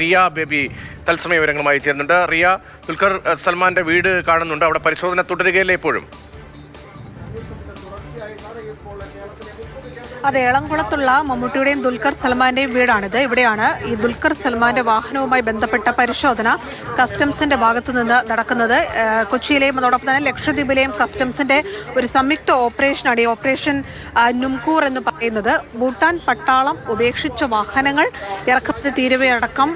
Riya baby തത്സമയ വിവരങ്ങളുമായി ചേരുന്നുണ്ട്. റിയ ദുൽഖർ സൽമാന്റെ വീട് കാണുന്നുണ്ട്. അവിടെ പരിശോധന തുടരുകയല്ലേ ഇപ്പോഴും? അതെ എളംകുളത്തുള്ള മമ്മൂട്ടിയുടെയും ദുൽഖർ സൽമാന്റെയും വീടാണിത്. ഇവിടെയാണ് ഈ ദുൽഖർ സൽമാന്റെ വാഹനവുമായി ബന്ധപ്പെട്ട പരിശോധന കസ്റ്റംസിന്റെ ഭാഗത്തു നിന്ന് നടക്കുന്നത് കൊച്ചിയിലെയും അതോടൊപ്പം തന്നെ ലക്ഷദ്വീപിലെയും കസ്റ്റംസിന്റെ ഒരു സംയുക്ത ഓപ്പറേഷനാണ് ഈ ഓപ്പറേഷൻ നുംകൂർ എന്ന് പറയുന്നത്. ഭൂട്ടാൻ പട്ടാളം ഉപേക്ഷിച്ച വാഹനങ്ങൾ ഇറക്കുമതി തീരുവയടക്കം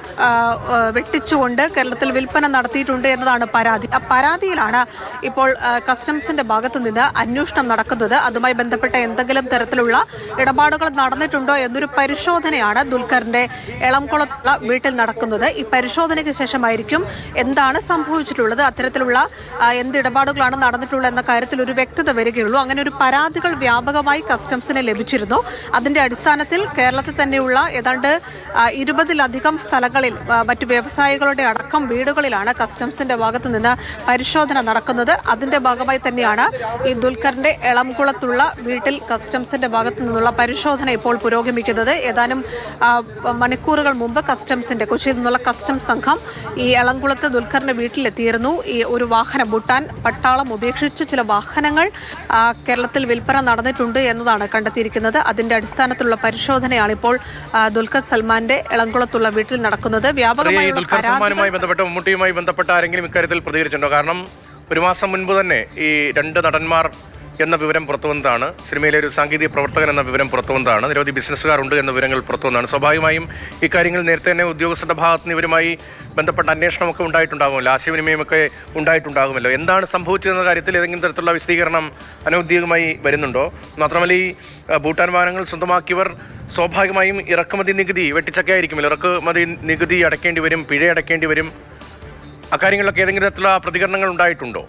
വെട്ടിച്ചുകൊണ്ട് കേരളത്തിൽ വിൽപ്പന നടത്തിയിട്ടുണ്ട് എന്നതാണ് പരാതി. ആ പരാതിയിലാണ് ഇപ്പോൾ കസ്റ്റംസിന്റെ ഭാഗത്തു നിന്ന് അന്വേഷണം നടക്കുന്നത്. അതുമായി ബന്ധപ്പെട്ട എന്തെങ്കിലും തരത്തിലുള്ള ഇടപാടുകൾ നടന്നിട്ടുണ്ടോ എന്നൊരു പരിശോധനയാണ് ദുൽഖറിന്റെ എളംകുളത്തുള്ള വീട്ടിൽ നടക്കുന്നത്. ഈ പരിശോധനയ്ക്ക് ശേഷമായിരിക്കും എന്താണ് സംഭവിച്ചിട്ടുള്ളത് അത്തരത്തിലുള്ള എന്ത് ഇടപാടുകളാണ് നടന്നിട്ടുള്ളത് എന്ന കാര്യത്തിൽ ഒരു വ്യക്തത വരികയുള്ളൂ. അങ്ങനെ ഒരു പരാതികൾ വ്യാപകമായി കസ്റ്റംസിന് ലഭിച്ചിരുന്നു. അതിന്റെ അടിസ്ഥാനത്തിൽ കേരളത്തിൽ തന്നെയുള്ള ഏതാണ്ട് ഇരുപതിലധികം സ്ഥലങ്ങളിൽ മറ്റു വ്യവസായികളുടെ അടക്കം വീടുകളിലാണ് കസ്റ്റംസിന്റെ ഭാഗത്തു നിന്ന് പരിശോധന നടക്കുന്നത്. അതിന്റെ ഭാഗമായി തന്നെയാണ് ഈ ദുൽഖറിന്റെ എളംകുളത്തുള്ള വീട്ടിൽ കസ്റ്റംസിന്റെ ഭാഗത്തു നിന്നുള്ള പരിശോധന ഇപ്പോൾ പുരോഗമിക്കുന്നത്. ഏതാനും മണിക്കൂറുകൾ മുമ്പ് കസ്റ്റംസിന്റെ കൊച്ചിയിൽ നിന്നുള്ള കസ്റ്റംസ് സംഘം ഈ എളംകുളത്ത് ദുൽഖറിന്റെ വീട്ടിലെത്തിയിരുന്നു. ഈ ഒരു വാഹനം ഭൂട്ടാൻ പട്ടാളം ഉപേക്ഷിച്ച് ചില വാഹനങ്ങൾ കേരളത്തിൽ വിൽപ്പന നടന്നിട്ടുണ്ട് എന്നതാണ് കണ്ടെത്തിയിരിക്കുന്നത്. അതിന്റെ അടിസ്ഥാനത്തിലുള്ള പരിശോധനയാണ് ഇപ്പോൾ ദുൽഖർ സൽമാന്റെ എളംകുളത്തുള്ള വീട്ടിൽ നടക്കുന്നത്. വ്യാപകമായി വ്യാപകമായുള്ള പരാതികൾ ബന്ധപ്പെട്ട് മമ്മൂട്ടിയുമായി ബന്ധപ്പെട്ട ആരെങ്കിലും ഇക്കാര്യത്തിൽ പ്രതികരിച്ചിട്ടുണ്ടോ? കാരണം ഒരു മാസം മുൻപ് തന്നെ ഈ രണ്ട് നടന്മാർ എന്ന വിവരം പുറത്തുവന്നതാണ് സിനിമയിലെ ഒരു സാങ്കേതിക പ്രവർത്തകൻ എന്ന വിവരം പുറത്തുവന്നതാണ് നിരവധി ബിസിനസ്സുകാരുണ്ട് എന്ന വിവരങ്ങൾ പുറത്തുവന്നതാണ് സ്വാഭാവികമായും ഇക്കാര്യങ്ങൾ നേരത്തെ തന്നെ ഉദ്യോഗസ്ഥരുടെ ഭാഗത്ത് നിന്ന് ഇവരുമായി ബന്ധപ്പെട്ട അന്വേഷണമൊക്കെ ഉണ്ടായിട്ടുണ്ടാകുമല്ലോ. ആശയവിനിമയമൊക്കെ ഉണ്ടായിട്ടുണ്ടാകുമല്ലോ. എന്താണ് സംഭവിച്ചതെന്ന കാര്യത്തിൽ ഏതെങ്കിലും തരത്തിലുള്ള വിശദീകരണം അനൗദ്യോഗികമായി വരുന്നുണ്ടോ? മാത്രമല്ല ഈ ഭൂട്ടാൻ വാഹനങ്ങൾ സ്വന്തമാക്കിയവർ സ്വാഭാവികമായും ഇറക്കുമതി നികുതി വെട്ടിച്ചൊക്കെ ആയിരിക്കുമല്ലോ. ഇറക്കുമതി നികുതി അടയ്ക്കേണ്ടി വരും പിഴ അടയ്ക്കേണ്ടി വരും. അക്കാര്യങ്ങളിലൊക്കെ ഏതെങ്കിലും തരത്തിലുള്ള പ്രതികരണങ്ങൾ ഉണ്ടായിട്ടുണ്ടോ?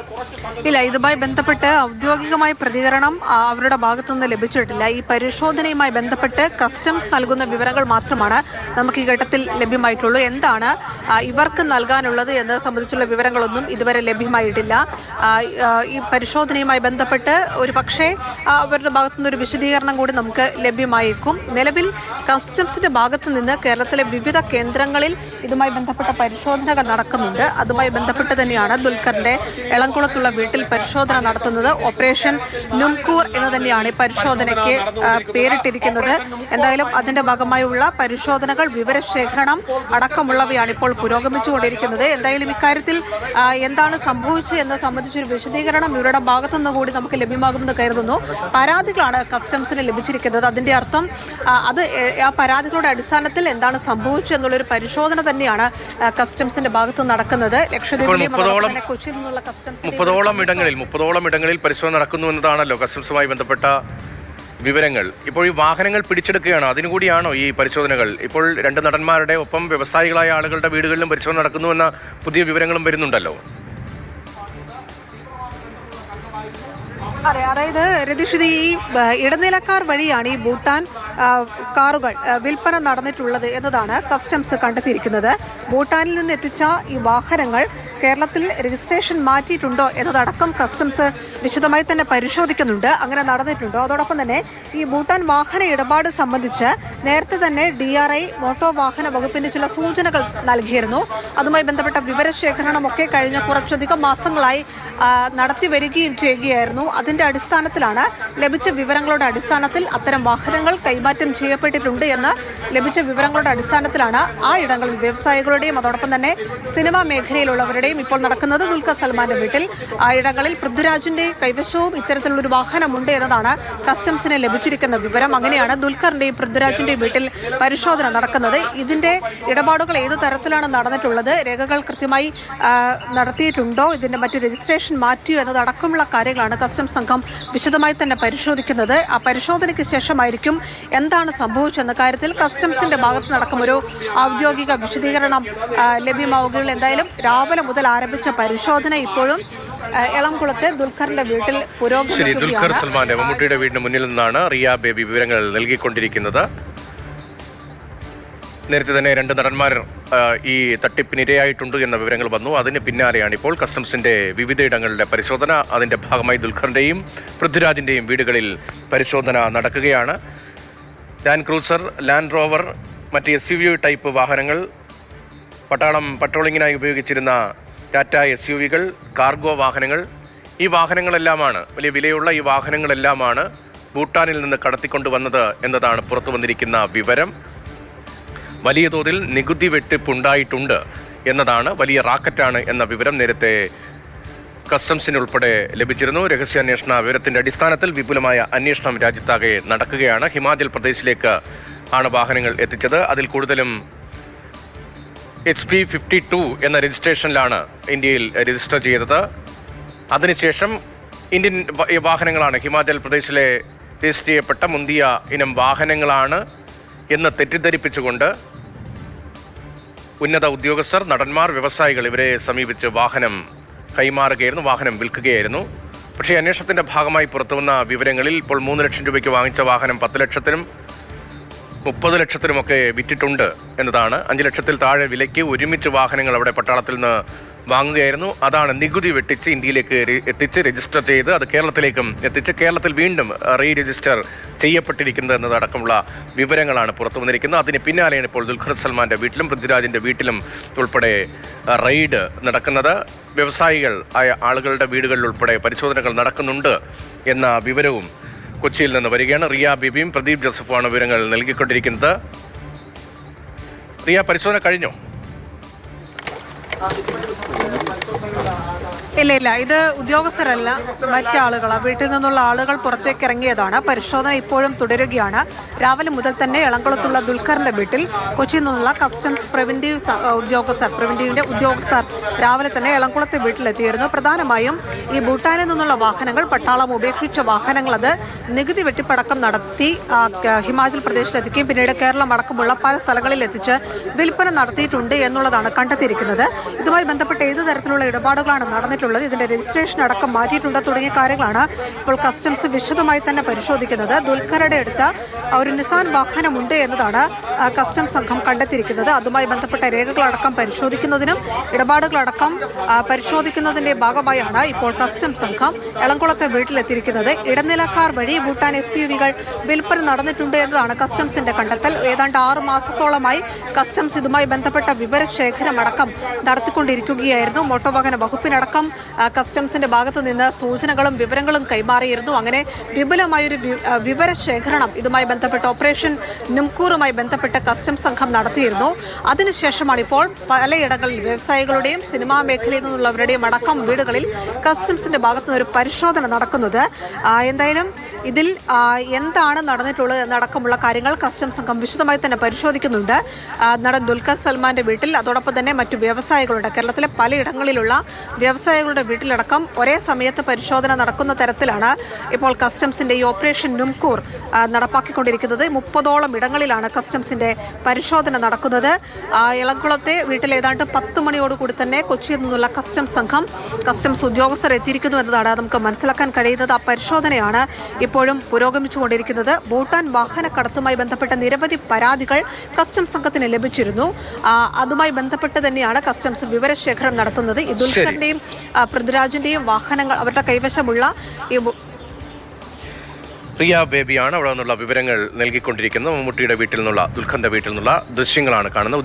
ഇല്ല ഇതുമായി ബന്ധപ്പെട്ട് ഔദ്യോഗികമായ പ്രതികരണം അവരുടെ ഭാഗത്തുനിന്ന് ലഭിച്ചിട്ടില്ല. ഈ പരിശോധനയുമായി ബന്ധപ്പെട്ട് കസ്റ്റംസ് നൽകുന്ന വിവരങ്ങൾ മാത്രമാണ് നമുക്ക് ഈ ഘട്ടത്തിൽ ലഭ്യമായിട്ടുള്ളൂ. എന്താണ് ഇവർക്ക് നൽകാനുള്ളത് എന്നത് സംബന്ധിച്ചുള്ള വിവരങ്ങളൊന്നും ഇതുവരെ ലഭ്യമായിട്ടില്ല. ഈ പരിശോധനയുമായി ബന്ധപ്പെട്ട് ഒരു പക്ഷേ അവരുടെ ഭാഗത്തുനിന്ന് ഒരു വിശദീകരണം കൂടി നമുക്ക് ലഭ്യമായേക്കും. നിലവിൽ കസ്റ്റംസിന്റെ ഭാഗത്തു നിന്ന് കേരളത്തിലെ വിവിധ കേന്ദ്രങ്ങളിൽ ഇതുമായി ബന്ധപ്പെട്ട പരിശോധനകൾ നടക്കുന്നുണ്ട്. അതുമായി ബന്ധപ്പെട്ട് തന്നെയാണ് ദുൽഖറിന്റെ എളംകുളത്തുള്ള വീട്ടിൽ പരിശോധന നടത്തുന്നത് ഓപ്പറേഷൻ നുംകൂർ എന്ന് തന്നെയാണ് ഈ പരിശോധനയ്ക്ക് പേരിട്ടിരിക്കുന്നത്. എന്തായാലും അതിന്റെ ഭാഗമായുള്ള പരിശോധനകൾ വിവരശേഖരണം അടക്കമുള്ളവയാണ് ഇപ്പോൾ പുരോഗമിച്ചുകൊണ്ടിരിക്കുന്നത്. എന്തായാലും ഇക്കാര്യത്തിൽ എന്താണ് സംഭവിച്ചത് എന്ന് സംബന്ധിച്ചൊരു വിശദീകരണം ഇവരുടെ ഭാഗത്തുനിന്ന് കൂടി നമുക്ക് ലഭ്യമാകുമെന്ന് കരുതുന്നു. പരാതികളാണ് കസ്റ്റംസിന് ലഭിച്ചിരിക്കുന്നത്. അതിന്റെ അർത്ഥം അത് ആ പരാതികളുടെ അടിസ്ഥാനത്തിൽ എന്താണ് സംഭവിച്ചത് എന്നുള്ളൊരു പരിശോധന തന്നെയാണ് കസ്റ്റംസിന്റെ ഭാഗത്ത് നടക്കുന്നത്. തന്നെ കൊച്ചിയിൽ നിന്നുള്ള കസ്റ്റംസിന്റെ മുപ്പതോളം ഇടങ്ങളിൽ മുപ്പതോളം ഇടങ്ങളിൽ പരിശോധന നടക്കുന്നു എന്നതാണല്ലോ കസ്റ്റംസുമായി ബന്ധപ്പെട്ട വിവരങ്ങൾ. ഇപ്പോൾ ഈ വാഹനങ്ങൾ പിടിച്ചെടുക്കുകയാണ്. അതിനുകൂടിയാണോ ഈ പരിശോധനകൾ? ഇപ്പോൾ രണ്ട് നടന്മാരുടെ ഒപ്പം വ്യവസായികളായ ആളുകളുടെ വീടുകളിലും പരിശോധന നടക്കുന്നു എന്ന പുതിയ വിവരങ്ങളും വരുന്നുണ്ടല്ലോ. അതെ അതായത് രതീഷ് ഈ ഇടനിലക്കാർ വഴിയാണ് ഈ ഭൂട്ടാൻ കാറുകൾ വിൽപ്പന നടന്നിട്ടുള്ളത് എന്നതാണ് കസ്റ്റംസ് കണ്ടെത്തിയിരിക്കുന്നത്. ഭൂട്ടാനിൽ നിന്ന് എത്തിച്ച ഈ വാഹനങ്ങൾ കേരളത്തിൽ രജിസ്ട്രേഷൻ മാറ്റിയിട്ടുണ്ടോ എന്നതടക്കം കസ്റ്റംസ് വിശദമായി തന്നെ പരിശോധിക്കുന്നുണ്ട്. അങ്ങനെ നടന്നിട്ടുണ്ടോ. അതോടൊപ്പം തന്നെ ഈ ഭൂട്ടാൻ വാഹന ഇടപാട് സംബന്ധിച്ച് നേരത്തെ തന്നെ ഡി ആർ ഐ മോട്ടോർ വാഹന വകുപ്പിന് ചില സൂചനകൾ നൽകിയിരുന്നു. അതുമായി ബന്ധപ്പെട്ട വിവരശേഖരണമൊക്കെ കഴിഞ്ഞ കുറച്ചധികം മാസങ്ങളായി നടത്തി വരികയും ചെയ്യുകയായിരുന്നു. അതിന്റെ അടിസ്ഥാനത്തിലാണ് ലഭിച്ച വിവരങ്ങളുടെ അടിസ്ഥാനത്തിൽ അത്തരം വാഹനങ്ങൾ കൈമാറ്റം ചെയ്യപ്പെട്ടിട്ടുണ്ട് എന്ന് ലഭിച്ച വിവരങ്ങളുടെ അടിസ്ഥാനത്തിലാണ് ആ ഇടങ്ങളിൽ വ്യവസായികളുടെയും അതോടൊപ്പം തന്നെ സിനിമാ മേഖലയിലുള്ളവരുടെയും ഇപ്പോൾ നടക്കുന്നത് ദുൽഖർ സൽമാന്റെ വീട്ടിൽ. ആ ഇടങ്ങളിൽ പൃഥ്വിരാജിന്റെ കൈവശവും ഇത്തരത്തിലുള്ള ഒരു വാഹനമുണ്ട് എന്നതാണ് കസ്റ്റംസിന് ലഭിച്ചിരിക്കുന്ന വിവരം. അങ്ങനെയാണ് ദുൽഖറിന്റെയും പൃഥ്വിരാജിന്റെയും വീട്ടിൽ പരിശോധന നടക്കുന്നത്. ഇതിന്റെ ഇടപാടുകൾ ഏത് തരത്തിലാണ് നടന്നിട്ടുള്ളത്? രേഖകൾ കൃത്യമായി നടത്തിയിട്ടുണ്ടോ? ഇതിന്റെ മറ്റ് രജിസ്ട്രേഷൻ മാറ്റിയോ? എന്നതടക്കമുള്ള കാര്യങ്ങളാണ് കസ്റ്റംസ് സംഘം വിശദമായി തന്നെ പരിശോധിക്കുന്നത്. ആ പരിശോധനയ്ക്ക് ശേഷമായിരിക്കും എന്താണ് സംഭവിച്ചെന്ന കാര്യത്തിൽ കസ്റ്റംസിന്റെ ഭാഗത്ത് നടക്കും ഒരു ഔദ്യോഗിക വിശദീകരണം ലഭ്യമാവുകയുള്ളൂ. എന്തായാലും രാവിലെ മുതൽ ആരംഭിച്ച പരിശോധന ഇപ്പോഴും എളംകുളത്തെ ദുൽഖറിന്റെ വീട്ടിൽ പുരോഗമിക്കുകയാണ്. സൽമാന്റെ മമ്മൂട്ടിയുടെ വീടിന് മുന്നിൽ നിന്നാണ് റിയ ബേബി വിവരങ്ങൾ നൽകിക്കൊണ്ടിരിക്കുന്നത്. നേരത്തെ തന്നെ രണ്ട് നടന്മാർ ഈ തട്ടിപ്പിനിരയായിട്ടുണ്ട് എന്ന വിവരങ്ങൾ വന്നു. അതിന് പിന്നാലെയാണ് ഇപ്പോൾ കസ്റ്റംസിന്റെ വിവിധയിടങ്ങളിലെ പരിശോധന. അതിന്റെ ഭാഗമായി ദുൽഖറിന്റെയും പൃഥ്വിരാജിന്റെയും വീടുകളിൽ പരിശോധന നടക്കുകയാണ്. ലാൻഡ് ക്രൂസർ ലാൻഡ് റോവർ മറ്റ് എസ് യു വി ടൈപ്പ് വാഹനങ്ങൾ പട്ടാളം പട്രോളിങ്ങിനായി ഉപയോഗിച്ചിരുന്ന ടാറ്റ എസ് യു വികൾ കാർഗോ വാഹനങ്ങൾ. ഈ വാഹനങ്ങളെല്ലാമാണ് വലിയ വിലയുള്ള ഈ വാഹനങ്ങളെല്ലാമാണ് ഭൂട്ടാനിൽ നിന്ന് കടത്തിക്കൊണ്ടുവന്നത് എന്നതാണ് പുറത്തു വന്നിരിക്കുന്ന വിവരം. വലിയ തോതിൽ നികുതി വെട്ടിപ്പുണ്ടായിട്ടുണ്ട് എന്നതാണ് വലിയ റാക്കറ്റാണ് എന്ന വിവരം നേരത്തെ കസ്റ്റംസിന് ഉൾപ്പെടെ ലഭിച്ചിരുന്നു. രഹസ്യാന്വേഷണ വിവരത്തിന്റെ അടിസ്ഥാനത്തിൽ വിപുലമായ അന്വേഷണം രാജ്യത്താകെ നടക്കുകയാണ്. ഹിമാചൽ പ്രദേശിലേക്ക് ആണ് വാഹനങ്ങൾ എത്തിച്ചത്. അതിൽ കൂടുതലും എച്ച് പി ഫിഫ്റ്റി ടു എന്ന രജിസ്ട്രേഷനിലാണ് ഇന്ത്യയിൽ രജിസ്റ്റർ ചെയ്തത്. അതിനുശേഷം ഇന്ത്യൻ വാഹനങ്ങളാണ് ഹിമാചൽ പ്രദേശിലെ രജിസ്റ്റർ ചെയ്യപ്പെട്ട മുന്തിയ ഇനം വാഹനങ്ങളാണ് എന്ന് തെറ്റിദ്ധരിപ്പിച്ചുകൊണ്ട് ഉന്നത ഉദ്യോഗസ്ഥർ നടന്മാർ വ്യവസായികൾ ഇവരെ സമീപിച്ച് വാഹനം കൈമാറുകയായിരുന്നു വാഹനം വിൽക്കുകയായിരുന്നു. പക്ഷേ അന്വേഷണത്തിന്റെ ഭാഗമായി പുറത്തുവന്ന വിവരങ്ങളിൽ ഇപ്പോൾ മൂന്ന് ലക്ഷം രൂപയ്ക്ക് വാങ്ങിച്ച വാഹനം പത്ത് ലക്ഷത്തിനും മുപ്പത് ലക്ഷത്തിനുമൊക്കെ വിറ്റിട്ടുണ്ട് എന്നതാണ്. അഞ്ച് ലക്ഷത്തിൽ താഴെ വിലയ്ക്ക് ഒരുമിച്ച് വാഹനങ്ങൾ അവിടെ പട്ടാളത്തിൽ നിന്ന് വാങ്ങുകയായിരുന്നു. അതാണ് നികുതി വെട്ടിച്ച് ഇന്ത്യയിലേക്ക് എത്തിച്ച് രജിസ്റ്റർ ചെയ്ത് അത് കേരളത്തിലേക്കും എത്തിച്ച് കേരളത്തിൽ വീണ്ടും റീ രജിസ്റ്റർ ചെയ്യപ്പെട്ടിരിക്കുന്നത് എന്നതടക്കമുള്ള വിവരങ്ങളാണ് പുറത്തു വന്നിരിക്കുന്നത് അതിന് പിന്നാലെയാണ് ഇപ്പോൾ ദുൽഖർ സൽമാന്റെ വീട്ടിലും പൃഥ്വിരാജിന്റെ വീട്ടിലും ഉൾപ്പെടെ റെയ്ഡ് നടക്കുന്നത് വ്യവസായികൾ ആയ ആളുകളുടെ വീടുകളിൽ ഉൾപ്പെടെ പരിശോധനകൾ നടക്കുന്നുണ്ട് എന്ന വിവരവും കൊച്ചിയിൽ നിന്ന് വരികയാണ്. റിയ ബിബിയും പ്രദീപ് ജോസഫുമാണ് വിവരങ്ങൾ നൽകിക്കൊണ്ടിരിക്കുന്നത്. റിയ പരിശോധന കഴിഞ്ഞോ? ഇല്ല ഇല്ല. ഇത് ഉദ്യോഗസ്ഥരല്ല മറ്റാളുകളാണ് വീട്ടിൽ നിന്നുള്ള ആളുകൾ പുറത്തേക്ക് ഇറങ്ങിയതാണ്. പരിശോധന ഇപ്പോഴും തുടരുകയാണ്. രാവിലെ മുതൽ തന്നെ എളംകുളത്തുള്ള ദുൽഖറിന്റെ വീട്ടിൽ കൊച്ചിയിൽ നിന്നുള്ള കസ്റ്റംസ് പ്രിവന്റീവ് ഉദ്യോഗസ്ഥർ പ്രിവന്റീവിന്റെ ഉദ്യോഗസ്ഥർ രാവിലെ തന്നെ എളംകുളത്തെ വീട്ടിലെത്തിയിരുന്നു. പ്രധാനമായും ഈ ഭൂട്ടാനിൽ നിന്നുള്ള വാഹനങ്ങൾ പട്ടാളം ഉപേക്ഷിച്ച വാഹനങ്ങൾ അത് നികുതി വെട്ടിപ്പടക്കം നടത്തി ഹിമാചൽ പ്രദേശിലെത്തിക്കുകയും പിന്നീട് കേരളം അടക്കമുള്ള പല സ്ഥലങ്ങളിൽ എത്തിച്ച് വിൽപ്പന നടത്തിയിട്ടുണ്ട് എന്നുള്ളതാണ് കണ്ടെത്തിയിരിക്കുന്നത്. ഇതുമായി ബന്ധപ്പെട്ട് ഏത് തരത്തിലുള്ള ഇടപാടുകളാണ് നടന്നിട്ടുള്ളത് ഇതിന്റെ രജിസ്ട്രേഷൻ അടക്കം മാറ്റിയിട്ടുണ്ട്. തുടങ്ങിയ കാര്യങ്ങളാണ് ഇപ്പോൾ കസ്റ്റംസ് വിശദമായി തന്നെ പരിശോധിക്കുന്നത്. ദുൽഖറുടെ അടുത്ത് ഒരു നിസാൻ വാഹനമുണ്ട് എന്നതാണ് കസ്റ്റംസ് സംഘം കണ്ടെത്തിയിരിക്കുന്നത്. അതുമായി ബന്ധപ്പെട്ട രേഖകളടക്കം പരിശോധിക്കുന്നതിനും ഇടപാടുകളടക്കം പരിശോധിക്കുന്നതിന്റെ ഭാഗമായാണ് ഇപ്പോൾ കസ്റ്റംസ് സംഘം എളംകുളത്തെ വീട്ടിലെത്തിയിരിക്കുന്നത്. ഇടനിലക്കാർ വഴി ഭൂട്ടാൻ എസ് യു വികൾ വിൽപ്പന നടന്നിട്ടുണ്ട് എന്നതാണ് കസ്റ്റംസിന്റെ കണ്ടെത്തൽ. ഏതാണ്ട് ആറ് മാസത്തോളമായി കസ്റ്റംസ് ഇതുമായി ബന്ധപ്പെട്ട വിവരശേഖരം അടക്കം നടത്തിക്കൊണ്ടിരിക്കുകയായിരുന്നു. മോട്ടോർ വാഹന വകുപ്പിനടക്കം കസ്റ്റംസിന്റെ ഭാഗത്ത് നിന്ന് സൂചനകളും വിവരങ്ങളും കൈമാറിയിരുന്നു. അങ്ങനെ വിപുലമായൊരു വിവരശേഖരണം ഇതുമായി ബന്ധപ്പെട്ട് ഓപ്പറേഷൻ നിംകൂറുമായി ബന്ധപ്പെട്ട് കസ്റ്റംസ് സംഘം നടത്തിയിരുന്നു. അതിനുശേഷമാണ് ഇപ്പോൾ പലയിടങ്ങളിൽ വ്യവസായികളുടെയും സിനിമാ മേഖലയിൽ നിന്നുള്ളവരുടെയും അടക്കം വീടുകളിൽ കസ്റ്റംസിന്റെ ഭാഗത്ത് നിന്ന് ഒരു പരിശോധന നടക്കുന്നത്. എന്തായാലും ഇതിൽ എന്താണ് നടന്നിട്ടുള്ളത് എന്നടക്കമുള്ള കാര്യങ്ങൾ കസ്റ്റംസ് സംഘം വിശദമായി തന്നെ പരിശോധിക്കുന്നുണ്ട്. നടൻ ദുൽഖർ സൽമാന്റെ വീട്ടിൽ അതോടൊപ്പം തന്നെ മറ്റു വ്യവസായികളുണ്ട് കേരളത്തിലെ പലയിടങ്ങളിലുള്ള വ്യവസായികളുടെ വീട്ടിലടക്കം ഒരേ സമയത്ത് പരിശോധന നടക്കുന്ന തരത്തിലാണ് ഇപ്പോൾ കസ്റ്റംസിന്റെ ഈ ഓപ്പറേഷൻ നുംകൂർ നടപ്പാക്കിക്കൊണ്ടിരിക്കുന്നത്. മുപ്പതോളം ഇടങ്ങളിലാണ് കസ്റ്റംസിന്റെ പരിശോധന നടക്കുന്നത്. ഇളംകുളത്തെ വീട്ടിൽ ഏതാണ്ട് പത്ത് മണിയോടുകൂടി തന്നെ കൊച്ചിയിൽ നിന്നുള്ള കസ്റ്റംസ് സംഘം കസ്റ്റംസ് ഉദ്യോഗസ്ഥർ എത്തിയിരിക്കുന്നു എന്നതാണ് നമുക്ക് മനസ്സിലാക്കാൻ കഴിയുന്നത്. ആ പരിശോധനയാണ് ഇപ്പോഴും പുരോഗമിച്ചുകൊണ്ടിരിക്കുന്നത്. ഭൂട്ടാൻ വാഹന കടത്തുമായി ബന്ധപ്പെട്ട നിരവധി പരാതികൾ കസ്റ്റംസ് സംഘത്തിന് ലഭിച്ചിരുന്നു. അതുമായി ബന്ധപ്പെട്ട് തന്നെയാണ് കസ്റ്റംസ് വിവരശേഖരം നടത്തുന്നത്. ഈ പൃഥ്വിരാജിന്റെയും വാഹനങ്ങൾ അവരുടെ കൈവശമുള്ള ഈ റിയ ബേബിയാണ്. അവിടെ നിന്നുള്ള വിവരങ്ങൾ നൽകിക്കൊണ്ടിരിക്കുന്നത് മമ്മൂട്ടിയുടെ വീട്ടിൽ നിന്നുള്ള ദുൽഖന്റെ വീട്ടിൽ നിന്നുള്ള ദൃശ്യങ്ങളാണ് കാണുന്നത്.